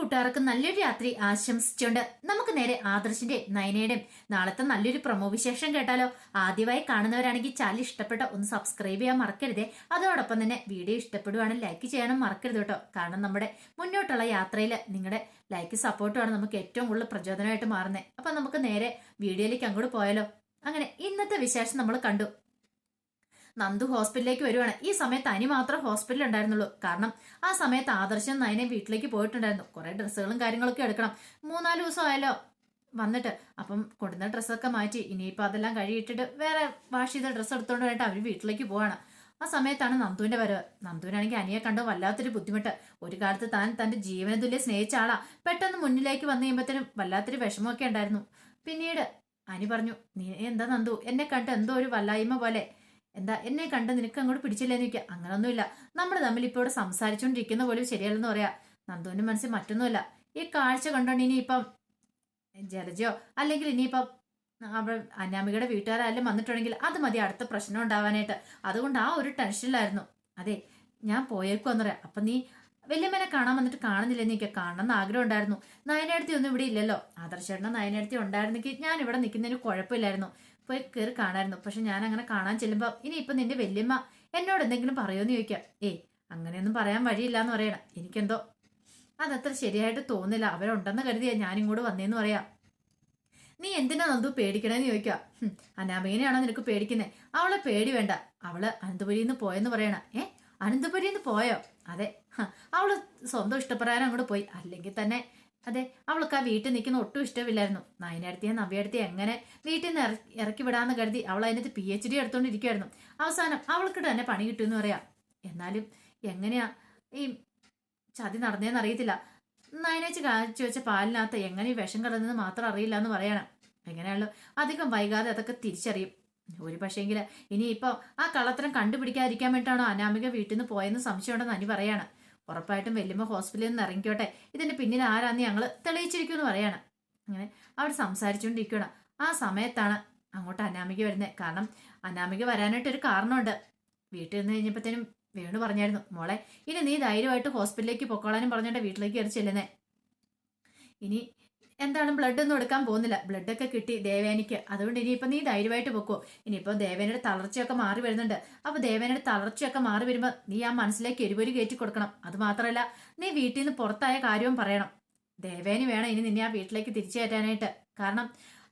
കൂട്ടുകാർക്ക് നല്ലൊരു രാത്രി ആശംസിച്ചുകൊണ്ട് നമുക്ക് നേരെ ആദർശിന്റെ നയനയുടെയും നാളത്തെ നല്ലൊരു പ്രൊമോ വിശേഷം കേട്ടാലോ? ആദ്യമായി കാണുന്നവരാണെങ്കിൽ ചാനൽ ഇഷ്ടപ്പെട്ട ഒന്ന് സബ്സ്ക്രൈബ് ചെയ്യാൻ മറക്കരുതേ. അതോടൊപ്പം തന്നെ വീഡിയോ ഇഷ്ടപ്പെടുവാണെങ്കിൽ ലൈക്ക് ചെയ്യാനും മറക്കരുത് കേട്ടോ. കാരണം നമ്മുടെ മുന്നോട്ടുള്ള യാത്രയിൽ നിങ്ങളുടെ ലൈക്ക് സപ്പോർട്ടുമാണ് നമുക്ക് ഏറ്റവും കൂടുതൽ പ്രചോദനമായിട്ട് മാറുന്നത്. അപ്പൊ നമുക്ക് നേരെ വീഡിയോയിലേക്ക് അങ്ങോട്ട് പോയാലോ? അങ്ങനെ ഇന്നത്തെ വിശേഷം നമ്മൾ കണ്ടു. നന്ദു ഹോസ്പിറ്റലിലേക്ക് വരുവാണ്. ഈ സമയത്ത് അനി മാത്രം ഹോസ്പിറ്റലിൽ ഉണ്ടായിരുന്നുള്ളൂ. കാരണം ആ സമയത്ത് ആദർശം നയനെ വീട്ടിലേക്ക് പോയിട്ടുണ്ടായിരുന്നു. കുറേ ഡ്രസ്സുകളും കാര്യങ്ങളൊക്കെ എടുക്കണം. മൂന്നാൽ ദിവസം ആയാലോ വന്നിട്ട്. അപ്പം കൊടുന്ന ഡ്രസ്സൊക്കെ മാറ്റി. ഇനിയിപ്പോൾ അതെല്ലാം കഴുകിയിട്ടിട്ട് വേറെ വാഷ് ചെയ്ത ഡ്രസ്സ് എടുത്തോണ്ട് വേണ്ടിട്ട് അവർ വീട്ടിലേക്ക് പോവാണ്. ആ സമയത്താണ് നന്ദുവിന്റെ വരവ്. നന്ദുവിനാണെങ്കിൽ അനിയെ കണ്ടു വല്ലാത്തൊരു ബുദ്ധിമുട്ട്. ഒരു കാലത്ത് താൻ തന്റെ ജീവന തുല്യ സ്നേഹിച്ച ആളാ. പെട്ടെന്ന് മുന്നിലേക്ക് വന്നു കഴിയുമ്പോഴത്തേനും വല്ലാത്തൊരു വിഷമമൊക്കെ ഉണ്ടായിരുന്നു. പിന്നീട് അനി പറഞ്ഞു നീ എന്താ നന്ദു? എന്നെ കണ്ട് എന്തോ ഒരു വല്ലായ്മ പോലെ. എന്താ എന്നെ കണ്ട് നിനക്ക് അങ്ങോട്ട് പിടിച്ചില്ലെന്ന് ചോദിക്കുക അങ്ങനൊന്നുമില്ല. നമ്മൾ തമ്മിൽ ഇപ്പോൾ ഇവിടെ സംസാരിച്ചുകൊണ്ടിരിക്കുന്ന പോലും ശരിയല്ലെന്ന് പറയാ. നന്ദുവിന്റെ മനസ്സിൽ മറ്റൊന്നുമില്ല. ഈ കാഴ്ച കണ്ടോണ്ട് ഇനിയിപ്പം ജലജയോ അല്ലെങ്കിൽ ഇനിയിപ്പം അവിടെ അന്നാമികയുടെ വീട്ടുകാരെല്ലാം വന്നിട്ടുണ്ടെങ്കിൽ അത് മതി അടുത്ത പ്രശ്നം ഉണ്ടാവാനായിട്ട്. അതുകൊണ്ട് ആ ഒരു ടെൻഷനിലായിരുന്നു. അതെ ഞാൻ പോയേക്കുമെന്ന് പറയാം. അപ്പം നീ വല്യമ്മനെ കാണാൻ വന്നിട്ട് കാണുന്നില്ല എനിക്ക് കാണണം എന്ന് ആഗ്രഹം ഉണ്ടായിരുന്നു. നയനടുത്തി ഒന്നും ഇവിടെ ഇല്ലല്ലോ. ആദർശേട്ടൻ നയനടുത്തി ഉണ്ടായിരുന്നെങ്കിൽ ഞാൻ ഇവിടെ നിൽക്കുന്നതിന് കുഴപ്പമില്ലായിരുന്നു. പോയി കയറി കാണായിരുന്നു. പക്ഷെ ഞാൻ അങ്ങനെ കാണാൻ ചെല്ലുമ്പോൾ ഇനി ഇപ്പം നിന്റെ വല്യമ്മ എന്നോട് എന്തെങ്കിലും പറയുമെന്ന് ചോദിക്കാം. ഏയ് അങ്ങനെയൊന്നും പറയാൻ വഴിയില്ല എന്ന് പറയണം. എനിക്കെന്തോ അതത്ര ശരിയായിട്ട് തോന്നില്ല. അവരുണ്ടെന്ന് കരുതിയാ ഞാനിങ്ങോട്ട് വന്നേന്ന് പറയാം. നീ എന്തിനാ നന്ദു പേടിക്കണേന്ന് ചോദിക്കുക അനാമീനെയാണോ നിനക്ക് പേടിക്കുന്നത് അവളെ പേടി വേണ്ട. അവൾ അനന്തപുരിയിൽ നിന്ന് പോയെന്ന് പറയണ. ഏ അനന്തപുരിയിൽ നിന്ന് പോയോ? അതെ. അവൾ സ്വന്തം ഇഷ്ടപ്രകാരം അങ്ങോട്ട് പോയി. അല്ലെങ്കിൽ തന്നെ അതെ അവൾക്ക് ആ വീട്ടിൽ നിൽക്കുന്ന ഒട്ടും ഇഷ്ടമില്ലായിരുന്നു. നയനടുത്തിയെ നവ്യടുത്തി എങ്ങനെ വീട്ടിൽ നിന്ന് ഇറക്കി വിടാന്ന് കരുതി അവൾ അതിനകത്ത് പി എച്ച് ഡി എടുത്തോണ്ടിരിക്കുവായിരുന്നു അവസാനം അവൾക്ക് തന്നെ പണി കിട്ടുമെന്ന് പറയാം. എന്നാലും എങ്ങനെയാ ഈ ചതി നടന്നേന്ന് അറിയത്തില്ല. നയനേച്ച് കാച്ചു വെച്ച പാലിനകത്ത് എങ്ങനെ ഈ വിഷം കിടന്നെന്ന് മാത്രം അറിയില്ല എന്ന് പറയണം. എങ്ങനെയാണല്ലോ അധികം വൈകാതെ അതൊക്കെ തിരിച്ചറിയും. ഒരു പക്ഷേങ്കിൽ ഇനിയിപ്പോൾ ആ കള്ളത്തരം കണ്ടുപിടിക്കാതിരിക്കാൻ വേണ്ടിയിട്ടാണോ അനാമിക വീട്ടിൽ നിന്ന് പോയെന്ന് സംശയമുണ്ടെന്ന് അനി പറയാണ്. ഉറപ്പായിട്ടും വല്യമ്മ ഹോസ്പിറ്റലിൽ നിന്ന് ഇറങ്ങിക്കോട്ടെ. ഇതിന്റെ പിന്നിൽ ആരാന്ന് ഞങ്ങൾ തെളിയിച്ചിരിക്കുമെന്ന് പറയാണ്. അങ്ങനെ അവർ സംസാരിച്ചുകൊണ്ടിരിക്കണം ആ സമയത്താണ് അങ്ങോട്ട് അനാമിക വരുന്നത്. കാരണം അനാമിക വരാനായിട്ട് ഒരു കാരണമുണ്ട്. വീട്ടിൽ നിന്ന് കഴിഞ്ഞപ്പോഴത്തേനും വേണു പറഞ്ഞായിരുന്നു മോളെ ഇനി നീ ധൈര്യമായിട്ട് ഹോസ്പിറ്റലിലേക്ക് പൊക്കോളാനും പറഞ്ഞിട്ട് വീട്ടിലേക്ക് കയറി ചെല്ലുന്നേ. ഇനി എന്താണ് ബ്ലഡ് ഒന്നും എടുക്കാൻ പോകുന്നില്ല. ബ്ലഡ് ഒക്കെ കിട്ടി ദേവേനിക്ക് അതുകൊണ്ട് ഇനിയിപ്പോൾ നീ ധൈര്യമായിട്ട് പൊക്കോ. ഇനിയിപ്പോൾ ദേവേനയുടെ തളർച്ചയൊക്കെ മാറി വരുന്നുണ്ട്. അപ്പോൾ ദേവേനയുടെ തളർച്ചയൊക്കെ മാറി വരുമ്പോൾ നീ ആ മനസ്സിലേക്ക് എരിപൊരി കയറ്റി കൊടുക്കണം. അത് മാത്രമല്ല നീ വീട്ടിൽ നിന്ന് പുറത്തായ കാര്യവും പറയണം. ദേവേനി വേണം ഇനി നിന്നെ ആ വീട്ടിലേക്ക് തിരിച്ചു കയറ്റാനായിട്ട്. കാരണം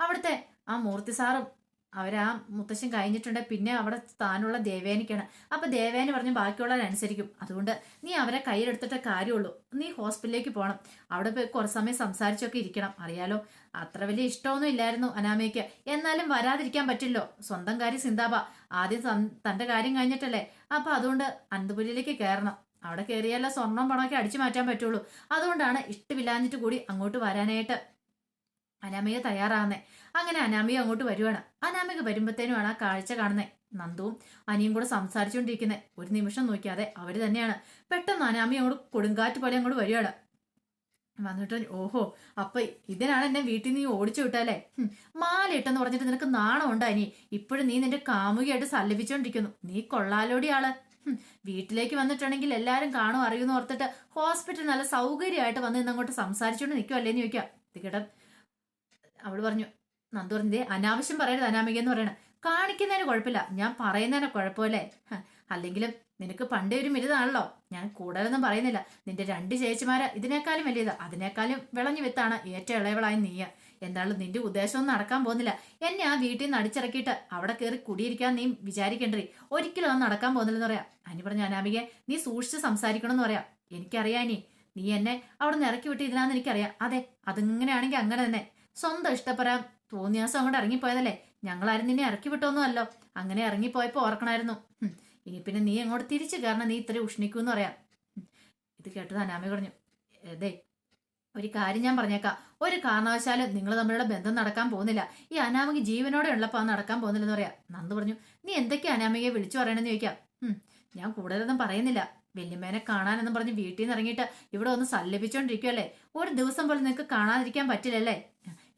അവിടുത്തെ ആ മൂർത്തി സാറും അവരാ മുത്തശ്ശൻ കഴിഞ്ഞിട്ടുണ്ട്. പിന്നെ അവിടെ താനുള്ള ദേവേനിക്കാണ് അപ്പൊ ദേവേനി പറഞ്ഞ് ബാക്കിയുള്ളവരനുസരിക്കും അതുകൊണ്ട് നീ അവരെ കയ്യിലെടുത്തിട്ടേ കാര്യമുള്ളൂ. നീ ഹോസ്പിറ്റലിലേക്ക് പോകണം അവിടെ പോയി കുറച്ച് സമയം സംസാരിച്ചൊക്കെ ഇരിക്കണം. അറിയാലോ അത്ര വലിയ ഇഷ്ടമൊന്നും ഇല്ലായിരുന്നു അനാമയ്ക്ക്. എന്നാലും വരാതിരിക്കാൻ പറ്റില്ലോ. സ്വന്തം കാര്യം സിന്താബ ആദ്യം തന്റെ കാര്യം കഴിഞ്ഞിട്ടല്ലേ? അപ്പൊ അതുകൊണ്ട് അനന്തപുരിയിലേക്ക് കയറണം. അവിടെ കയറിയാലേ സ്വർണം പണമൊക്കെ അടിച്ചു മാറ്റാൻ പറ്റുള്ളൂ. അതുകൊണ്ടാണ് ഇഷ്ടമില്ലാഞ്ഞിട്ട് കൂടി അങ്ങോട്ട് വരാനായിട്ട്. അനാമിക തയ്യാറാകുന്നേ അങ്ങനെ അനാമിക അങ്ങോട്ട് വരുവാണ്. അനാമിക വരുമ്പോഴത്തേനുമാണ് ആ കാഴ്ച കാണുന്നത് നന്ദുവും അനിയും കൂടെ സംസാരിച്ചുകൊണ്ടിരിക്കുന്നത് ഒരു നിമിഷം നോക്കിയാതെ അവർ തന്നെയാണ്. പെട്ടെന്ന് അനാമി അങ്ങോട്ട് കൊടുങ്കാറ്റ് പോലെ അങ്ങോട്ട് വരുവാണ്. വന്നിട്ട് ഓഹോ അപ്പൊ ഇതിനാണ് എന്നെ വീട്ടിൽ നീ ഓടിച്ചു വിട്ടാലേ ഹും, മാലയിട്ടെന്ന് പറഞ്ഞിട്ട് നിനക്ക് നാണമുണ്ട് അനി? ഇപ്പോഴും നീ നിന്റെ കാമുകിയായിട്ട് സല്ലപിച്ചോണ്ടിരിക്കുന്നു. നീ കൊള്ളാലോടി ആൾ വീട്ടിലേക്ക് വന്നിട്ടുണ്ടെങ്കിൽ എല്ലാരും കാണും അറിയുമെന്ന് ഓർത്തിട്ട് ഹോസ്പിറ്റൽ നല്ല സൗകര്യമായിട്ട് വന്ന് ഇന്ന് അങ്ങോട്ട് സംസാരിച്ചുകൊണ്ട് നിൽക്കുമല്ലേന്ന് ചോദിക്കാം തികടം അവൾ പറഞ്ഞു നന്ദു പറഞ്ഞതേ അനാവശ്യം പറയരുത് അനാമിക എന്ന് പറയണ. കാണിക്കുന്നതിന് കുഴപ്പമില്ല. ഞാൻ പറയുന്നതിന് കുഴപ്പമില്ലേ? അല്ലെങ്കിലും നിനക്ക് പണ്ടേ ഒരു മിരുതാണല്ലോ ഞാൻ കൂടുതലൊന്നും പറയുന്നില്ല. നിന്റെ രണ്ട് ചേച്ചിമാര് ഇതിനേക്കാളും വലിയത്. അതിനേക്കാളും വിളഞ്ഞു വിത്താണ് ഏറ്റവും ഇളയവളായി നീയ. എന്തായാലും നിന്റെ ഉദ്ദേശമൊന്നും നടക്കാൻ പോകുന്നില്ല. എന്നെ ആ വീട്ടിൽ നിന്ന് അടിച്ചിറക്കിയിട്ട് അവിടെ കയറി കുടിയിരിക്കാൻ നീ വിചാരിക്കണ്ടേ ഒരിക്കലും അത് നടക്കാൻ പോകുന്നില്ലെന്ന് പറയാം. അനി പറഞ്ഞ അനാമിക നീ സൂക്ഷിച്ച് സംസാരിക്കണം എന്ന് പറയാം. എനിക്കറിയാം നീ നീ എന്നെ അവിടെ നിന്ന് ഇറക്കി വിട്ട് ഇതിനാന്ന് എനിക്കറിയാം. അതെ അതിങ്ങനെയാണെങ്കിൽ അങ്ങനെ തന്നെ. സ്വന്തം ഇഷ്ടപ്പെടാൻ തോന്നിയാസം അങ്ങോട്ട് ഇറങ്ങിപ്പോയതല്ലേ? ഞങ്ങളാരും നിന്നെ ഇറക്കി വിട്ടോന്നുമല്ലോ. അങ്ങനെ ഇറങ്ങിപ്പോയപ്പോ ഓർക്കണായിരുന്നു. ഇനി പിന്നെ നീ അങ്ങോട്ട് തിരിച്ചു കാരണം നീ ഇത്ര ഉഷ്ണിക്കൂന്ന് പറയാം. ഇത് കേട്ടത് അനാമി പറഞ്ഞു. അതെ ഒരു കാര്യം ഞാൻ പറഞ്ഞേക്കാം. ഒരു കാരണവശാലും നിങ്ങൾ തമ്മിലുള്ള ബന്ധം നടക്കാൻ പോകുന്നില്ല. ഈ അനാമിക ജീവനോടെ ഉള്ളപ്പോൾ അത് നടക്കാൻ പോകുന്നില്ലെന്ന് പറയാ. നന്ദു പറഞ്ഞു നീ എന്തൊക്കെയാ അനാമികയെ വിളിച്ചു പറയണമെന്ന് ചോദിക്കാം. ഞാൻ കൂടുതലൊന്നും പറയുന്നില്ല. വല്യമ്മേനെ കാണാനെന്നും പറഞ്ഞ് വീട്ടിൽ നിന്ന് ഇറങ്ങിയിട്ട് ഇവിടെ ഒന്ന് സല്ലപിച്ചോണ്ടിരിക്കുവല്ലേ? ഒരു ദിവസം പോലും നിങ്ങൾക്ക് കാണാതിരിക്കാൻ പറ്റില്ലല്ലേ?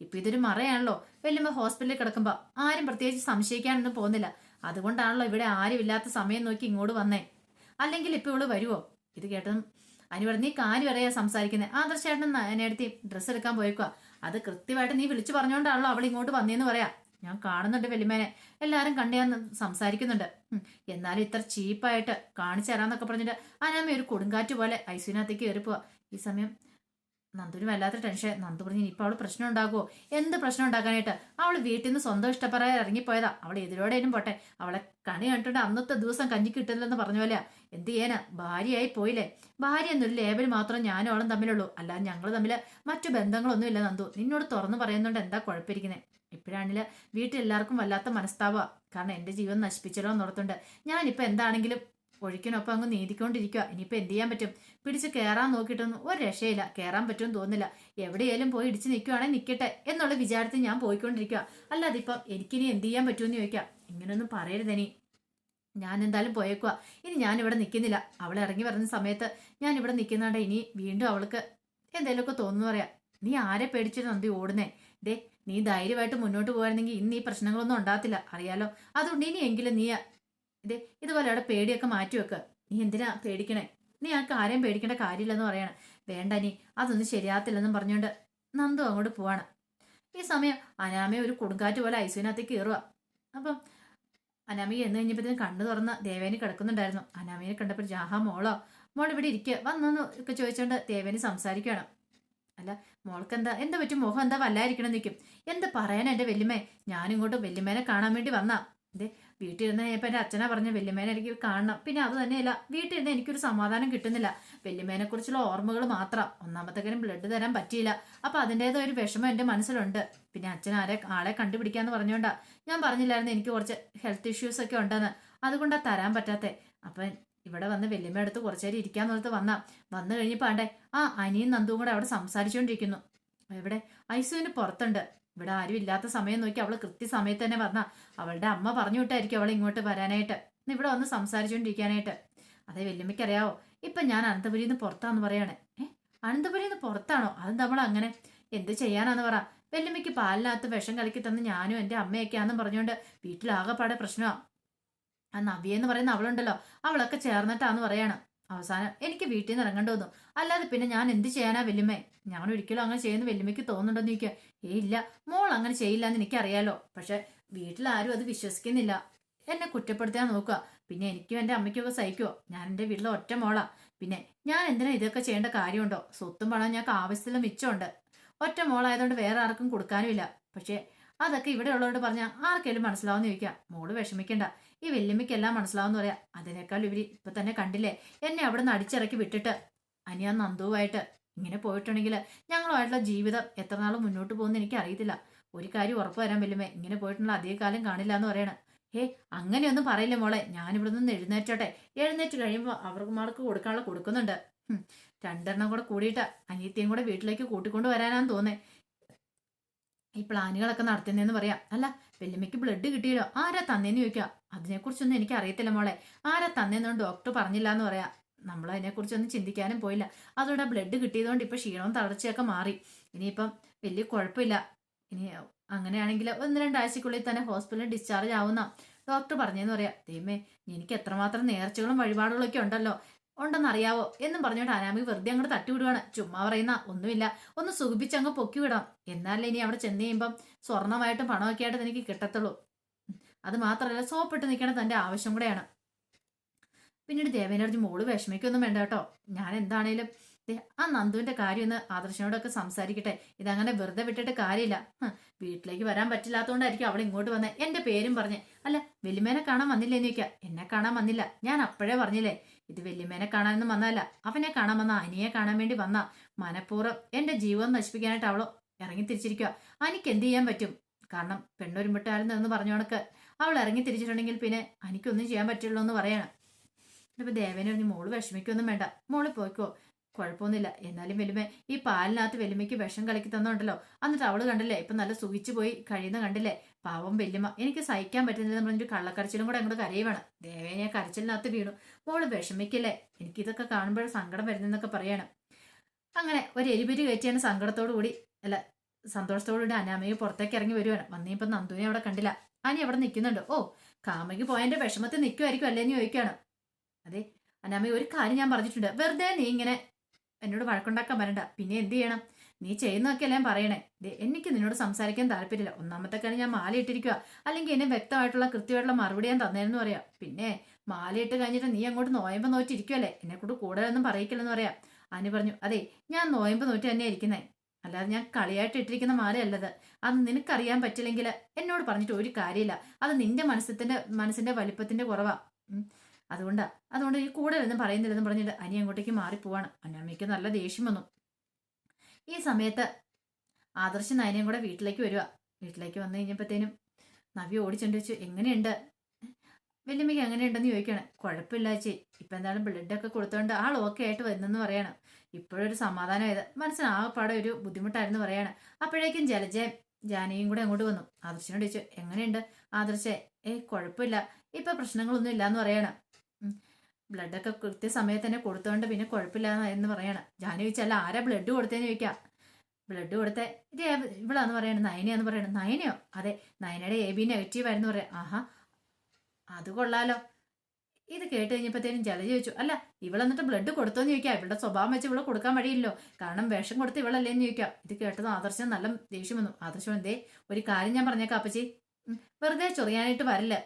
ഇപ്പൊ ഇതൊരു മറയാണല്ലോ. വല്യമ്മ ഹോസ്പിറ്റലിൽ കിടക്കുമ്പോ ആരും പ്രത്യേകിച്ച് സംശയിക്കാനൊന്നും പോകുന്നില്ല. അതുകൊണ്ടാണല്ലോ ഇവിടെ ആരും ഇല്ലാത്ത സമയം നോക്കി ഇങ്ങോട്ട് വന്നേ. അല്ലെങ്കിൽ ഇപ്പൊ ഇവൾ വരുവോ? ഇത് കേട്ടതും അനു പറഞ്ഞു നീ കാര്യം അറിയാ സംസാരിക്കുന്നത് ആദർശേട്ടൻ നേരത്തെ ഡ്രസ്സ് എടുക്കാൻ പോയേക്കുക അത് കൃത്യമായിട്ട് നീ വിളിച്ചു പറഞ്ഞുകൊണ്ടാണല്ലോ അവൾ ഇങ്ങോട്ട് വന്നേന്ന് പറയാ. ഞാൻ കാണുന്നുണ്ട് വെല്ലിമേനെ എല്ലാവരും കണ്ടു സംസാരിക്കുന്നുണ്ട്. എന്നാലും ഇത്ര ചീപ്പായിട്ട് കാണിച്ചു തരാന്നൊക്കെ പറഞ്ഞിട്ട് അനാമ ഒരു കൊടുങ്കാറ്റ് പോലെ ഐസിനകത്തേക്ക് കയറിപ്പോവാ. ഈ സമയം നന്ദുവിന് വല്ലാത്ത ടെൻഷൻ നന്ദു പറഞ്ഞു ഇനിയിപ്പോൾ അവൾ പ്രശ്നം ഉണ്ടാകുമോ എന്ത് പ്രശ്നം ഉണ്ടാക്കാനായിട്ട്? അവൾ വീട്ടിൽ നിന്ന് സ്വന്തം ഇഷ്ടപ്പെടാൻ ഇറങ്ങിപ്പോയതാ. അവൾ എതിരോടേനും പോട്ടെ. അവളെ കണി കണ്ടിട്ട് അന്നത്തെ ദിവസം കഞ്ഞി കിട്ടില്ലെന്ന് പറഞ്ഞ പോലെ എന്ത് ചെയ്യാനാ? ഭാര്യയായി പോയില്ലേ? ഭാര്യ എന്നൊരു ലേബൽ മാത്രം ഞാനും അവളും തമ്മിലുള്ളൂ. അല്ലാതെ ഞങ്ങൾ തമ്മിൽ മറ്റു ബന്ധങ്ങളൊന്നും ഇല്ല നന്ദു. നിന്നോട് തുറന്നു പറയുന്നുണ്ട് എന്താ കുഴപ്പമിരിക്കുന്നത് ഇപ്പോഴാണെങ്കിൽ വീട്ടിൽ എല്ലാവർക്കും വല്ലാത്ത മനസ്താവാ. കാരണം എന്റെ ജീവൻ നശിപ്പിച്ചല്ലോ എന്നോർത്തുണ്ട്. ഞാനിപ്പോൾ എന്താണെങ്കിലും ഒഴുക്കിനൊപ്പം അങ്ങ് നീതിക്കൊണ്ടിരിക്കുക ഇനിയിപ്പോൾ എന്ത് ചെയ്യാൻ പറ്റും? പിടിച്ച് കയറാൻ നോക്കിയിട്ടൊന്നും ഒരു രക്ഷയില്ല. കയറാൻ പറ്റുമെന്ന് തോന്നുന്നില്ല. എവിടെയായാലും പോയി ഇടിച്ച് നിൽക്കുവാണെങ്കിൽ നിൽക്കട്ടെ എന്നുള്ള വിചാരത്തിൽ ഞാൻ പോയിക്കൊണ്ടിരിക്കുക അല്ലാതെ ഇപ്പം എനിക്കിനി എന്ത് ചെയ്യാൻ പറ്റുമെന്ന് ചോദിക്കാം. ഇങ്ങനൊന്നും പറയരുതെനി ഞാൻ എന്തായാലും പോയേക്കുക ഇനി ഞാനിവിടെ നിൽക്കുന്നില്ല. അവൾ ഇറങ്ങി വരുന്ന സമയത്ത് ഞാൻ ഇവിടെ നിൽക്കുന്നുണ്ട്. ഇനി വീണ്ടും അവൾക്ക് എന്തെങ്കിലുമൊക്കെ തോന്നുന്നു പറയാം. നീ ആരെ പേടിച്ചിട്ട് നന്ദി ഓടുന്നേ? ദേ നീ ധൈര്യമായിട്ട് മുന്നോട്ട് പോകാനെങ്കിൽ ഇന്ന് ഈ പ്രശ്നങ്ങളൊന്നും ഉണ്ടാകത്തില്ല. അറിയാലോ? അതുകൊണ്ട് ഇനിയെങ്കിലും നീ ഇതേ ഇതുപോലെ അവിടെ പേടിയൊക്കെ മാറ്റി വെക്ക. നീ എന്തിനാ പേടിക്കണേ? നീ ആർക്ക് ആരെയും പേടിക്കേണ്ട കാര്യമില്ലെന്ന് പറയണം. വേണ്ട നീ അതൊന്നും ശരിയാത്തില്ലെന്നും പറഞ്ഞുകൊണ്ട് നന്ദു അങ്ങോട്ട് പോവാണ്. ഈ സമയം അനാമ ഒരു കൊടുങ്കാറ്റ് പോലെ ഐസുവിനകത്ത് കയറുക അപ്പം അനാമിക എന്ന് കഴിഞ്ഞപ്പോഴത്തേക്കും കണ്ണു തുറന്ന് ദേവേനി കിടക്കുന്നുണ്ടായിരുന്നു. അനാമിയെ കണ്ടപ്പോൾ ജാഹാ മോളോ? മോൾ ഇവിടെ ഇരിക്കുക വന്നെന്ന് ഒക്കെ ചോദിച്ചുകൊണ്ട് ദേവേനി സംസാരിക്കുകയാണ്. അല്ല മോൾക്ക് എന്താ എന്താ പറ്റും? മുഖം എന്താ വല്ലായിരിക്കണം നിൽക്കും എന്താ പറയാനാ എന്റെ വെല്ലുമേ? ഞാനിങ്ങോട്ട് വെല്ലുമേനെ കാണാൻ വേണ്ടി വന്നാ. ദേ വീട്ടിലിരുന്ന് ഇപ്പം എന്റെ അച്ഛനാ പറഞ്ഞ വെല്ലുമേനെ എനിക്ക് കാണണം. പിന്നെ അത് തന്നെയല്ല വീട്ടിലിരുന്ന് എനിക്കൊരു സമാധാനം കിട്ടുന്നില്ല. വെല്ലുമേനെ കുറിച്ചുള്ള ഓർമ്മകൾ മാത്രം. ഒന്നാമത്തെ കാര്യം ബ്ലഡ് തരാൻ പറ്റിയില്ല. അപ്പം അതിന്റേതായ ഒരു വിഷമം എന്റെ മനസ്സിലുണ്ട്. പിന്നെ അച്ഛൻ ആരെ ആളെ കണ്ടുപിടിക്കാന്ന് പറഞ്ഞുകൊണ്ടാ ഞാൻ പറഞ്ഞില്ലായിരുന്നു എനിക്ക് കുറച്ച് ഹെൽത്ത് ഇഷ്യൂസ് ഒക്കെ ഉണ്ടെന്ന്. അതുകൊണ്ടാ തരാൻ പറ്റാത്തെ. അപ്പം ഇവിടെ വന്ന് വെല്ലുമ്മ അടുത്ത് കുറച്ചേരം ഇരിക്കാന്ന് പറഞ്ഞിട്ട് വന്നാ. വന്നു കഴിഞ്ഞപ്പോൾ ആണ്ടേ ആ അനിയും നന്ദുവും കൂടെ അവിടെ സംസാരിച്ചുകൊണ്ടിരിക്കുന്നു എവിടെ? ഐസുവിന് പുറത്തുണ്ട്. ഇവിടെ ആരും ഇല്ലാത്ത സമയം നോക്കി അവൾ കൃത്യസമയത്ത് തന്നെ വന്ന അവളുടെ അമ്മ പറഞ്ഞു വിട്ടായിരിക്കും അവളെ ഇങ്ങോട്ട് വരാനായിട്ട്. ഇന്ന് ഇവിടെ വന്ന് സംസാരിച്ചുകൊണ്ടിരിക്കാനായിട്ട് അതെ വല്യമ്മയ്ക്കറിയാവോ? ഇപ്പൊ ഞാൻ അനന്തപുരിയിൽ നിന്ന് പുറത്താന്ന് പറയാണ്. ഏ അനന്തപുരിയിൽ നിന്ന് പുറത്താണോ? അത് നമ്മൾ അങ്ങനെ എന്ത് ചെയ്യാനാന്ന് പറ. വല്യമ്മയ്ക്ക് പാലിനകത്ത് വിഷം കലക്കി തന്ന് ഞാനും എന്റെ അമ്മയൊക്കെയാന്നും പറഞ്ഞുകൊണ്ട് വീട്ടിലാകെപ്പാടെ പ്രശ്നമാ ആ നവ്യ എന്ന് പറയുന്ന അവളുണ്ടല്ലോ. അവളൊക്കെ ചേർന്നിട്ടാന്ന് പറയാണ്. അവസാനം എനിക്ക് വീട്ടിൽ നിന്ന് ഇറങ്ങേണ്ടി വന്നു. അല്ലാതെ പിന്നെ ഞാൻ എന്ത് ചെയ്യാനാ വെല്ലുമേ ഞാൻ ഒരിക്കലും അങ്ങനെ ചെയ്യുന്ന വെല്ലുമയ്ക്ക് തോന്നുന്നുണ്ടോ എന്ന് ചോദിക്കുക. ഏ ഇല്ല മോൾ അങ്ങനെ ചെയ്യില്ല എന്ന് എനിക്കറിയാലോ. പക്ഷെ വീട്ടിലാരും അത് വിശ്വസിക്കുന്നില്ല. എന്നെ കുറ്റപ്പെടുത്താൻ നോക്കുക. പിന്നെ എനിക്കും എന്റെ അമ്മയ്ക്കൊക്കെ സഹിക്കുമോ ഞാൻ എന്റെ വീട്ടിലെ ഒറ്റ മോളാ. പിന്നെ ഞാൻ എന്തിനാ ഇതൊക്കെ ചെയ്യേണ്ട കാര്യമുണ്ടോ? സ്വത്തും പണം ഞങ്ങൾക്ക് ആവശ്യത്തിലും മിച്ചമുണ്ട്. ഒറ്റ മോളായതുകൊണ്ട് വേറെ ആർക്കും കൊടുക്കാനുമില്ല. പക്ഷേ അതൊക്കെ ഇവിടെ ഉള്ളവരോട് പറഞ്ഞാൽ ആർക്കെങ്കിലും മനസ്സിലാവുന്ന ചോദിക്കാം. മോൾ വിഷമിക്കണ്ട. ഈ വെല്ലുമിക്കെല്ലാം മനസ്സിലാവുന്ന പറയാം. അതിനേക്കാൾ ഇവർ ഇപ്പൊ തന്നെ കണ്ടില്ലേ? എന്നെ അവിടെ നിന്ന് അടിച്ചിറക്കി വിട്ടിട്ട്. അനിയ നന്ദുവായിട്ട് ഇങ്ങനെ പോയിട്ടുണ്ടെങ്കിൽ ഞങ്ങളുമായിട്ടുള്ള ജീവിതം എത്ര നാൾ മുന്നോട്ട് പോകുന്ന എനിക്ക് അറിയത്തില്ല ഒരു കാര്യം ഉറപ്പ് വരാൻ വെല്ലുമേ ഇങ്ങനെ പോയിട്ടുള്ള അധിക കാലം കാണില്ല എന്ന് പറയണ. ഹേ അങ്ങനെയൊന്നും പറയില്ല മോളെ. ഞാനിവിടെ നിന്ന് എഴുന്നേറ്റോട്ടെ. എഴുന്നേറ്റ് കഴിയുമ്പോൾ അവർക്ക് മാർക്ക് കൊടുക്കാനുള്ള കൊടുക്കുന്നുണ്ട്. രണ്ടെണ്ണം കൂടെ കൂടിയിട്ട് അനിയത്തിയും കൂടെ വീട്ടിലേക്ക് കൂട്ടിക്കൊണ്ട് വരാനാന്ന് തോന്നേ. ഈ പ്ലാനുകളൊക്കെ നടത്തുന്നതെന്ന് പറയാം. അല്ല വെല്ലുമ്മയ്ക്ക് ബ്ലഡ് കിട്ടിയല്ലോ. ആരാ തന്നേന്ന് ചോദിക്കുക അതിനെക്കുറിച്ചൊന്നും എനിക്ക് അറിയത്തില്ല മോളെ. ആരാ തന്നേന്ന് ഡോക്ടർ പറഞ്ഞില്ല എന്ന് പറയാം. നമ്മൾ അതിനെക്കുറിച്ചൊന്നും ചിന്തിക്കാനും പോയില്ല. അതോടെ ബ്ലഡ് കിട്ടിയതുകൊണ്ട് ഇപ്പൊ ക്ഷീണവും തളർച്ചയൊക്കെ മാറി. ഇനിയിപ്പം വലിയ കുഴപ്പമില്ല. ഇനി അങ്ങനെയാണെങ്കിൽ ഒന്ന് രണ്ടാഴ്ചക്കുള്ളിൽ തന്നെ ഹോസ്പിറ്റലിൽ ഡിസ്ചാർജ് ആവുന്ന. ഡോക്ടർ പറഞ്ഞെന്ന് പറയാം ദൈവമേ എനിക്ക് എത്രമാത്രം നേർച്ചകളും വഴിപാടുകളൊക്കെ ഉണ്ടല്ലോ. ഉണ്ടെന്നറിയാവോ എന്നും പറഞ്ഞുകൊണ്ട് അനാമി വെറുതെ അങ്ങോട്ട് തട്ടിവിടുവാണ്. ചുമ്മാ പറയുന്ന ഒന്നുമില്ല ഒന്ന് സുഖിപ്പിച്ച് അങ്ങ് പൊക്കി വിടാം എന്നാലേ ഇനി അവിടെ ചെന്ന് കഴിയുമ്പം സ്വർണമായിട്ടും പണമൊക്കെ ആയിട്ട് എനിക്ക് കിട്ടത്തുള്ളൂ. അത് മാത്രമല്ല സോപ്പിട്ട് നിൽക്കണം തന്റെ ആവശ്യം കൂടെയാണ്. പിന്നീട് ദേവേനർജി മോൾ വിഷമിക്കൊന്നും വേണ്ട കേട്ടോ. ഞാൻ എന്താണേലും ആ നന്ദുവിന്റെ കാര്യം ഒന്ന് ആദർശനോടൊക്കെ സംസാരിക്കട്ടെ. ഇതങ്ങനെ വെറുതെ വിട്ടിട്ട് കാര്യമില്ല. വീട്ടിലേക്ക് വരാൻ പറ്റില്ലാത്തതുകൊണ്ടായിരിക്കും അവൾ ഇങ്ങോട്ട് വന്നേ. എന്റെ പേരും പറഞ്ഞ് അല്ല വെല്ലുമേനെ കാണാൻ വന്നില്ലേ ചോദിക്കുക എന്നെ കാണാൻ വന്നില്ല. ഞാൻ അപ്പോഴേ പറഞ്ഞില്ലേ ഇത് വല്യമ്മേനെ കാണാനൊന്നും വന്നതല്ല. അവനെ കാണാൻ വന്ന അനിയെ കാണാൻ വേണ്ടി വന്ന മനഃപൂർവം എന്റെ ജീവൻ നശിപ്പിക്കാനായിട്ട് അവളോ ഇറങ്ങി തിരിച്ചിരിക്കുക അനിക്ക് എന്ത് ചെയ്യാൻ പറ്റും? കാരണം പെണ്ണൊരുമ്പിട്ടായിരുന്നു എന്ന് പറഞ്ഞു കണക്ക്. അവൾ ഇറങ്ങി തിരിച്ചിട്ടുണ്ടെങ്കിൽ പിന്നെ അനിക്കൊന്നും ചെയ്യാൻ പറ്റുള്ളൂ എന്ന് പറയാണ്. ഇപ്പൊ ദേവനെ പറഞ്ഞു മോൾ വിഷമിക്കൊന്നും വേണ്ട. മോൾ പോയിക്കോ. കുഴപ്പമൊന്നുമില്ല. എന്നാലും വലിമ ഈ പാലിനകത്ത് വലിമയ്ക്ക് വിഷം കലക്കി തന്നുണ്ടല്ലോ. എന്നിട്ട് അവൾ കണ്ടില്ലേ? ഇപ്പൊ നല്ല സുഖിച്ചു പോയി കഴിയുന്ന കണ്ടില്ലേ? പാവം വല്യമ്മ. എനിക്ക് സഹിക്കാൻ പറ്റുന്നില്ലെന്ന് പറഞ്ഞിട്ട് കള്ളക്കരച്ചിലും കൂടെ അങ്ങോട്ട് കരയുവാണ്. ദേവേനെ ഞാൻ കരച്ചിലിനകത്ത് വീണു. മോൾ വിഷമിക്കില്ലേ? എനിക്കിതൊക്കെ കാണുമ്പോൾ സങ്കടം വരുന്നെന്നൊക്കെ പറയാണ്. അങ്ങനെ ഒരു എരിപിരി കയറ്റിയാണ് സങ്കടത്തോടു കൂടി അല്ല സന്തോഷത്തോടു കൂടി അനാമയെ പുറത്തേക്ക് ഇറങ്ങി വരുവാണ്. വന്നിപ്പം നന്ദുവിനെ അവിടെ കണ്ടില്ല. അനി അവിടെ നിൽക്കുന്നുണ്ട്. ഓ കാമയ്ക്ക് പോയതിന്റെ വിഷമത്തിൽ നിൽക്കുമായിരിക്കും അല്ലേന്ന് ചോദിക്കുകയാണ്. അതെ അനാമ ഒരു കാര്യം ഞാൻ പറഞ്ഞിട്ടുണ്ട്. വെറുതെ നീ ഇങ്ങനെ എന്നോട് വഴക്കുണ്ടാക്കാൻ വരണ്ട. പിന്നെ എന്ത് ചെയ്യണം? നീ ചെയ്യുന്നതൊക്കെ എല്ലാം പറയണേ. എനിക്ക് നിന്നോട് സംസാരിക്കാൻ താല്പര്യമില്ല. ഒന്നാമത്തെ കാര്യം ഞാൻ മാല ഇട്ടിരിക്കുക അല്ലെങ്കിൽ എന്നെ വ്യക്തമായിട്ടുള്ള കൃത്യമായിട്ടുള്ള മറുപടി ഞാൻ തന്നേന്ന് പറയാം. പിന്നെ മാലയിട്ട് കഴിഞ്ഞിട്ട് നീ അങ്ങോട്ട് നോയമ്പ് നോറ്റിരിക്കുമല്ലേ എന്നെ കൊണ്ട് കൂടുതലൊന്നും പറയിക്കില്ലെന്ന് പറയാം. അനു പറഞ്ഞു അതെ ഞാൻ നോയമ്പ് നോറ്റ് തന്നെ ഇരിക്കുന്നേ. അല്ലാതെ ഞാൻ കളിയായിട്ട് ഇട്ടിരിക്കുന്ന മാലയല്ലത്. അത് നിനക്കറിയാൻ പറ്റില്ലെങ്കിൽ എന്നോട് പറഞ്ഞിട്ട് ഒരു കാര്യമില്ല. അത് നിന്റെ മനസ്സിന്റെ മനസ്സിന്റെ വലിപ്പത്തിന്റെ കുറവാ. അതുകൊണ്ടാ അതുകൊണ്ട് ഈ കൂടുതലൊന്നും പറയുന്നില്ലെന്ന് പറഞ്ഞിട്ട് അനി അങ്ങോട്ടേക്ക് മാറിപ്പോവാണ്. അന്നമ്മയ്ക്ക് നല്ല ദേഷ്യം വന്നു. ഈ സമയത്ത് ആദർശ നയനയും കൂടെ വീട്ടിലേക്ക് വരിക വീട്ടിലേക്ക് വന്നു കഴിഞ്ഞപ്പോഴത്തേനും നവി ഓടിച്ചെണ്ട് വെച്ചു. എങ്ങനെയുണ്ട്? വല്യമ്മയ്ക്ക് എങ്ങനെയുണ്ടെന്ന് ചോദിക്കണം. കുഴപ്പമില്ല ചേച്ചി. ഇപ്പം എന്തായാലും ബ്ലഡൊക്കെ കൊടുത്തോണ്ട് ആൾ ഓക്കെ ആയിട്ട് വരുന്നെന്ന് പറയണം. ഇപ്പോഴൊരു സമാധാനമായത് മനസ്സിന് ആകെപ്പാടെ ഒരു ബുദ്ധിമുട്ടായിരുന്നു പറയാണ്. അപ്പോഴേക്കും ജലജയം ജാനയും കൂടെ അങ്ങോട്ട് വന്നു. ആദർശനോട് ചോദിച്ചു എങ്ങനെയുണ്ട് ആദർശേ? ഏയ് കുഴപ്പമില്ല. ഇപ്പം പ്രശ്നങ്ങളൊന്നും ഇല്ലയെന്ന് പറയണം. ബ്ലഡൊക്കെ കൃത്യസമയത്ത് തന്നെ കൊടുത്തോണ്ട് പിന്നെ കുഴപ്പമില്ല എന്ന് പറയണം. ജാനു ചോദിച്ചല്ല ആരാ ബ്ലഡ് കൊടുത്തേന്ന് ചോദിക്കാം? ബ്ലഡ് കൊടുത്തേ ഇത് ഇവളാന്ന് പറയണത് നയനയാന്ന് പറയണത് നയനയോ? അതെ നയനയുടെ എ ബി നെഗറ്റീവ് ആയിരുന്നു പറയാം. ആഹാ അത് കൊള്ളാലോ. ഇത് കേട്ട് കഴിഞ്ഞപ്പോഴത്തേനും ജല ചോദിച്ചു അല്ല ഇവളെന്നിട്ട് ബ്ലഡ് കൊടുത്തോന്ന് ചോദിക്കാം? ഇവളുടെ സ്വഭാവം വെച്ച് ഇവളെ കൊടുക്കാൻ വഴിയില്ലോ കാരണം വിഷം കൊടുത്ത് ഇവളല്ലേന്ന് ചോദിക്കാം. ഇത് കേട്ടത് ആദർശം നല്ല ദേഷ്യം വന്നു. ആദർശം എന്തേ ഒരു കാര്യം ഞാൻ പറഞ്ഞേക്കാം അപ്പച്ചി. വെറുതെ ചൊറിയാനായിട്ട് വരില്ല.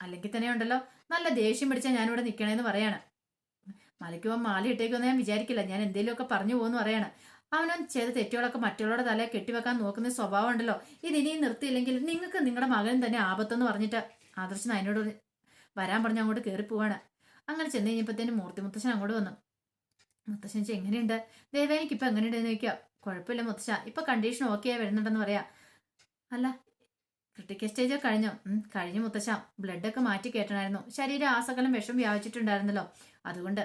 അല്ലെങ്കിൽ തന്നെ ഉണ്ടല്ലോ. നല്ല ദേഷ്യം പിടിച്ചാൽ ഞാനിവിടെ നിൽക്കണേന്ന് പറയാണ്. മലയ്ക്ക് മാല ഇട്ടേക്കൊന്നും ഞാൻ വിചാരിക്കില്ല. ഞാൻ എന്തെങ്കിലുമൊക്കെ പറഞ്ഞു പോകുന്നു പറയാണ്. അവനവൻ ചെയ്ത തെറ്റുകളൊക്കെ മറ്റുള്ളവരുടെ തലയെ കെട്ടിവെക്കാൻ നോക്കുന്ന സ്വഭാവം ഉണ്ടല്ലോ. ഇതിനിയും നിർത്തിയില്ലെങ്കിൽ നിങ്ങൾക്ക് നിങ്ങളുടെ മകൻ തന്നെ ആപത്തെന്ന് പറഞ്ഞിട്ട് ആദർശൻ അതിനോട് വരാൻ പറഞ്ഞ് അങ്ങോട്ട് കയറി പോവാണ്. അങ്ങനെ ചെന്ന് കഴിഞ്ഞപ്പോഴത്തേനും മൂർത്തി മുത്തശ്ശൻ അങ്ങോട്ട് വന്നു. മുത്തശ്ശൻ ചോദിച്ചു എങ്ങനെയുണ്ട്? ദേവേനിക്ക് ഇപ്പൊ എങ്ങനെയുണ്ടെന്ന് ചോദിക്കുക കുഴപ്പമില്ല മുത്തശ്ശ. ഇപ്പൊ കണ്ടീഷൻ ഓക്കെ ആയി വരുന്നുണ്ടെന്ന് പറയാ. അല്ല ക്രിട്ടിക്കൽ സ്റ്റേജ് കഴിഞ്ഞോ. കഴിഞ്ഞു മുത്തശ്ശ. ബ്ലഡൊക്കെ മാറ്റി കയറ്റണമായിരുന്നു ശരീരം ആസകലം വിഷം വ്യാപിച്ചിട്ടുണ്ടായിരുന്നല്ലോ. അതുകൊണ്ട്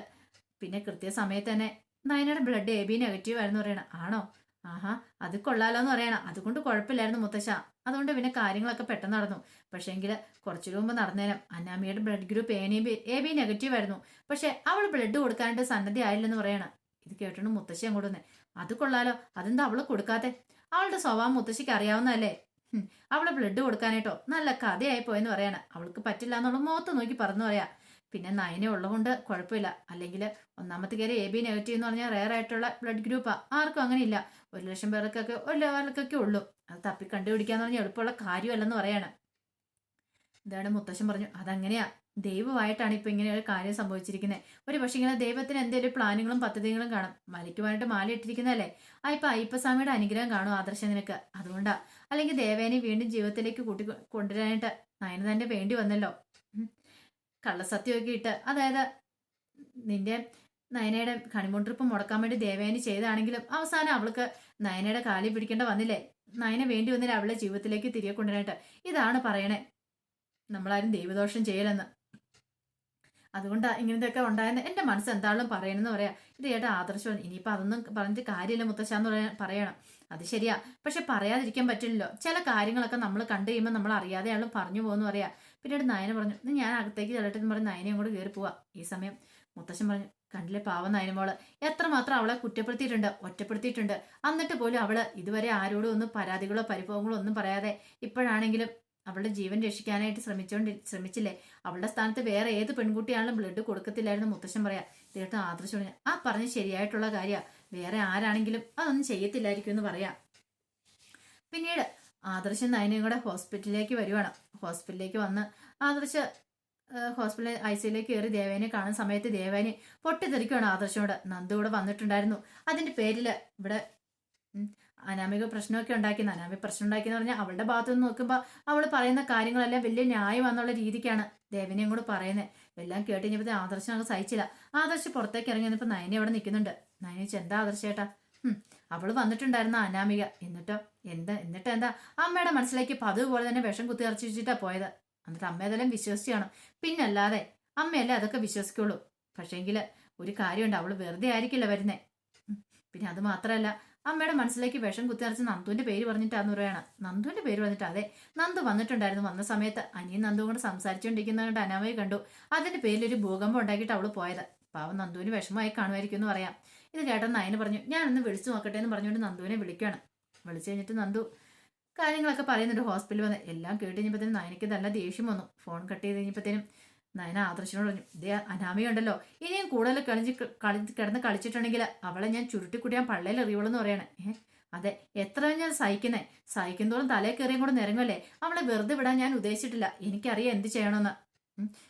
പിന്നെ കൃത്യസമയത്ത് തന്നെ നയനയുടെ ബ്ലഡ് എ ബി നെഗറ്റീവ് ആയിരുന്നു പറയണം. ആണോ? ആഹാ അത് കൊള്ളാലോ എന്ന് പറയണം. അതുകൊണ്ട് കുഴപ്പമില്ലായിരുന്നു മുത്തശ്ശ. അതുകൊണ്ട് പിന്നെ കാര്യങ്ങളൊക്കെ പെട്ടെന്ന് നടന്നു. പക്ഷേങ്കിൽ കുറച്ചു മുമ്പ് നടന്നേരം അന്നാമിയുടെ blood group A B A B negative ആയിരുന്നു. പക്ഷേ അവൾ ബ്ലഡ് കൊടുക്കാനായിട്ട് സന്നദ്ധി ആയില്ലെന്ന് പറയണം. ഇത് കേട്ടോണ്ട് മുത്തശ്ശി അങ്ങോട്ട് വന്നേ. അത് കൊള്ളാലോ. അതെന്താ അവൾ കൊടുക്കാത്തെ? അവളുടെ സ്വഭാവം മുത്തശ്ശിക്ക് അറിയാവുന്നതല്ലേ. അവൾ ബ്ലഡ് കൊടുക്കാനായിട്ടോ നല്ല കഥയായി പോയെന്ന് പറയാണ്. അവൾക്ക് പറ്റില്ല എന്നുള്ള മുഖത്ത് നോക്കി പറഞ്ഞു പറയാ. പിന്നെ നയനെ ഉള്ളതുകൊണ്ട് കുഴപ്പമില്ല. അല്ലെങ്കിൽ ഒന്നാമത്തെ കയറി എ ബി നെഗറ്റീവ് എന്ന് പറഞ്ഞാൽ റെയർ ആയിട്ടുള്ള ബ്ലഡ് ഗ്രൂപ്പാ ആർക്കും അങ്ങനെ ഇല്ല ഒരു ലക്ഷം പേർക്കൊക്കെ ഒരു ലെവലൊക്കെ ഉള്ളൂ. അത് തപ്പി കണ്ടുപിടിക്കാന്ന് പറഞ്ഞാൽ എളുപ്പമുള്ള കാര്യമല്ലെന്ന് പറയാണ്. ഇതാണ് മുത്തശ്ശൻ പറഞ്ഞു. അതങ്ങനെയാ. ദൈവമായിട്ടാണ് ഇപ്പൊ ഇങ്ങനെ ഒരു കാര്യം സംഭവിച്ചിരിക്കുന്നത് ഒരു പക്ഷേ ഇങ്ങനെ ദൈവത്തിന് എന്തെങ്കിലും പ്ലാനുകളും പദ്ധതികളും കാണും. മലയ്ക്കുവാനായിട്ട് മാല ഇട്ടിരിക്കുന്നതല്ലേ ആ ഇപ്പൊ അയ്യപ്പസ്വാമിയുടെ അനുഗ്രഹം കാണും ആദർശ നിനക്ക്. അതുകൊണ്ടാ. അല്ലെങ്കിൽ ദേവേനെ വീണ്ടും ജീവിതത്തിലേക്ക് കൂട്ടി കൊണ്ടുവരാനായിട്ട് നയന തന്നെ വേണ്ടി വന്നല്ലോ. കള്ളസത്യമൊക്കെ ഇട്ട്. അതായത് നിന്റെ നയനയുടെ ഹണിമൂൺ ട്രിപ്പ് മുടക്കാൻ വേണ്ടി ദേവേനി ചെയ്താണെങ്കിലും അവസാനം അവൾക്ക് നയനയുടെ കാലി പിടിക്കേണ്ട വന്നില്ലേ? നയന വേണ്ടി വന്നില്ല അവളെ ജീവിതത്തിലേക്ക് തിരികെ കൊണ്ടുവരാനായിട്ട്? ഇതാണ് പറയണേ. നമ്മളാരും ദൈവദോഷം ചെയ്യലെന്ന്. അതുകൊണ്ടാ ഇങ്ങനത്തെയൊക്കെ ഉണ്ടായെന്ന് എന്റെ മനസ്സ് എന്താളും പറയണമെന്ന് പറയാ. ഇത് ഏട്ടാ ആദർശം ഇനിയിപ്പോ അതൊന്നും പറഞ്ഞിട്ട് കാര്യമില്ല മുത്തശ്ശാന്ന് പറയാൻ പറയണം. അത് ശരിയാ. പക്ഷെ പറയാതിരിക്കാൻ പറ്റില്ലല്ലോ. ചില കാര്യങ്ങളൊക്കെ നമ്മൾ കണ്ടു കഴിയുമ്പോൾ നമ്മൾ അറിയാതെ ആളും പറഞ്ഞു പോകുന്നു പറയാ. പിന്നീട് നയന പറഞ്ഞു "ഇന്ന് ഞാൻ അകത്തേക്ക് ചെല്ലട്ടെന്ന് പറഞ്ഞ് നയനയും കൂടെ കയറി പോവാ. ഈ സമയം മുത്തശ്ശൻ പറഞ്ഞു കണ്ടില്ലേ പാവം നയനമോൾ എത്രമാത്രം അവളെ കുറ്റപ്പെടുത്തിയിട്ടുണ്ട് ഒറ്റപ്പെടുത്തിയിട്ടുണ്ട്. എന്നിട്ട് പോലും അവൾ ഇതുവരെ ആരോടും ഒന്നും പരാതികളോ പരിഭവങ്ങളോ ഒന്നും പറയാതെ ഇപ്പോഴാണെങ്കിലും അവളുടെ ജീവൻ രക്ഷിക്കാനായിട്ട് ശ്രമിച്ചോണ്ടി ശ്രമിച്ചില്ലേ? അവളുടെ സ്ഥാനത്ത് വേറെ ഏത് പെൺകുട്ടിയാണെങ്കിലും ബ്ലഡ് കൊടുക്കത്തില്ലായിരുന്നു മുത്തശ്ശൻ പറയാ. തീർത്തും ആദർശം ആ പറഞ്ഞ് ശരിയായിട്ടുള്ള കാര്യ. വേറെ ആരാണെങ്കിലും അതൊന്നും ചെയ്യത്തില്ലായിരിക്കും എന്ന് പറയാം. പിന്നീട് ആദർശം നയനയും കൂടെ ഹോസ്പിറ്റലിലേക്ക് വരുവാണ്. ഹോസ്പിറ്റലിലേക്ക് വന്ന് ആദർശ ഹോസ്പിറ്റലിൽ ഐ സിയിലേക്ക് കയറി ദേവേനെ കാണുന്ന സമയത്ത് ദേവേനെ പൊട്ടിത്തെറിക്കുവാണ് ആദർശനോട് നന്ദു ഇവിടെ വന്നിട്ടുണ്ടായിരുന്നു. അതിന്റെ പേരിൽ ഇവിടെ അനാമിക പ്രശ്നമൊക്കെ ഉണ്ടാക്കിയെന്ന് അനാമിക പ്രശ്നം ഉണ്ടാക്കിയെന്ന് പറഞ്ഞാൽ അവളുടെ ഭാഗത്ത് നിന്ന് നോക്കുമ്പോൾ അവൾ പറയുന്ന കാര്യങ്ങളെല്ലാം വലിയ ന്യായം ന്യായമാണെന്നുള്ള രീതിക്കാണ് ദേവനെയും കൂടെ പറയുന്നത് എല്ലാം കേട്ട് കഴിഞ്ഞപ്പോൾ ആദർശം അങ്ങ് സഹിച്ചില്ല. ആദർശ് പുറത്തേക്ക് ഇറങ്ങി വന്നപ്പോൾ നയനെ അവിടെ നിൽക്കുന്നുണ്ട് നയനെ വെച്ചാൽ എന്താ ആദർശേട്ടാ അവൾ വന്നിട്ടുണ്ടായിരുന്ന അനാമിക. എന്നിട്ടോ? എന്താ? എന്നിട്ട് എന്താ? അമ്മയുടെ മനസ്സിലേക്ക് പതിവ് പോലെ തന്നെ വിഷം കുത്തി ഇറച്ചി വെച്ചിട്ടാ പോയത്. എന്നിട്ട് അമ്മ അതെല്ലാം വിശ്വസിച്ച് കാണും. പിന്നല്ലാതെ അമ്മയല്ലേ അതൊക്കെ വിശ്വസിക്കുള്ളൂ. പക്ഷേങ്കിൽ ഒരു കാര്യമുണ്ട്. അവൾ വെറുതെ ആയിരിക്കില്ല വരുന്നേ. പിന്നെ അത് മാത്രമല്ല അമ്മയുടെ മനസ്സിലേക്ക് വിഷം കുത്തിയറച്ച് നന്ദുവിന്റെ പേര് പറഞ്ഞിട്ടാന്ന് പറയാണ്. നന്ദുവിന്റെ പേര് പറഞ്ഞിട്ട് അതെ നന്ദു വന്നിട്ടുണ്ടായിരുന്നു. വന്ന സമയത്ത് അനിയും നന്ദു കൊണ്ട് സംസാരിച്ചുകൊണ്ടിരിക്കുന്നത് കണ്ട് അനാമയെ കണ്ടു. അതിന്റെ പേരിൽ ഒരു ഭൂകമ്പം ഉണ്ടാക്കിയിട്ട് അവൾ പോയത്. പാവം നന്ദുവിന് വിഷമമായി കാണുമായിരിക്കും എന്ന് പറയാം. ഇത് കേട്ട നയന് പറഞ്ഞു ഞാൻ ഒന്ന് വിളിച്ചു നോക്കട്ടെ എന്ന് പറഞ്ഞുകൊണ്ട് നന്ദുവിനെ വിളിക്കുകയാണ്. വിളിച്ചു കഴിഞ്ഞിട്ട് നന്ദു കാര്യങ്ങളൊക്കെ പറയുന്നുണ്ട്. ഹോസ്പിറ്റലിൽ വന്ന് എല്ലാം കേട്ട് കഴിഞ്ഞപ്പോഴത്തേനും നയനയ്ക്ക് നല്ല ദേഷ്യം വന്നു. ഫോൺ കട്ട് ചെയ്ത് കഴിഞ്ഞപ്പോഴത്തേനും നയന ആദർശനോട് പറഞ്ഞു ഇതേ അനാമയുണ്ടല്ലോ. ഇനിയും കൂടുതൽ കളിച്ച് കളി കിടന്ന് കളിച്ചിട്ടുണ്ടെങ്കിൽ അവളെ ഞാൻ ചുരുട്ടിക്കുട്ടിയാൻ പള്ളയിൽ എറിയുള്ളൂ പറയണേ. ഏഹ് അതെ എത്ര ഞാൻ സഹിക്കുന്നേ? സഹിക്കുന്തോറും തലേ കയറിയും കൂടെ നിരങ്ങല്ലേ അവളെ വെറുതെ വിടാൻ ഞാൻ ഉദ്ദേശിച്ചിട്ടില്ല. എനിക്കറിയാം എന്ത് ചെയ്യണമെന്ന്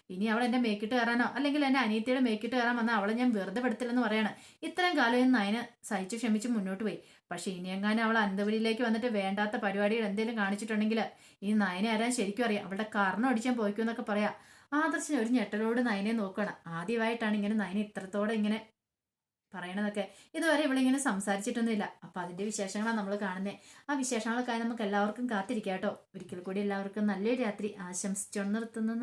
ഇനി അവൾ എന്റെ മേക്കിട്ട് കയറാനോ അല്ലെങ്കിൽ എന്റെ അനിയത്തിയുടെ മേക്കിട്ട് കയറാൻ വന്നാൽ അവളെ ഞാൻ വെറുതെ പെടുത്തില്ലെന്ന് പറയാണ്. ഇത്രയും കാലം നയന സഹിച്ചു ക്ഷമിച്ച് മുന്നോട്ട് പോയി. പക്ഷെ ഇനിയെങ്ങാനും അവൾ അന്തപുരിയിലേക്ക് വന്നിട്ട് വേണ്ടാത്ത പരിപാടികൾ എന്തെങ്കിലും കാണിച്ചിട്ടുണ്ടെങ്കിൽ ഈ നയനെ ആരാൻ ശരിക്കും അറിയാം. അവളുടെ കർണം അടിച്ചാൻ പോയിക്കൂന്നൊക്കെ പറയാം. ആദർശന് ഒരു ഞെട്ടലോട് നയനെ നോക്കണം. ആദ്യമായിട്ടാണ് ഇങ്ങനെ നയന ഇത്രത്തോടെ ഇങ്ങനെ പറയണതൊക്കെ. ഇതുവരെ ഇവളിങ്ങനെ സംസാരിച്ചിട്ടൊന്നുമില്ല. അപ്പൊ അതിന്റെ വിശേഷങ്ങളാണ് നമ്മൾ കാണുന്നത് ആ വിശേഷങ്ങളൊക്കെ നമുക്ക് എല്ലാവർക്കും കാത്തിരിക്കാം കേട്ടോ. ഒരിക്കൽ കൂടി എല്ലാവർക്കും നല്ലൊരു രാത്രി ആശംസിച്ചോണ്ട് നിർത്തുന്നു.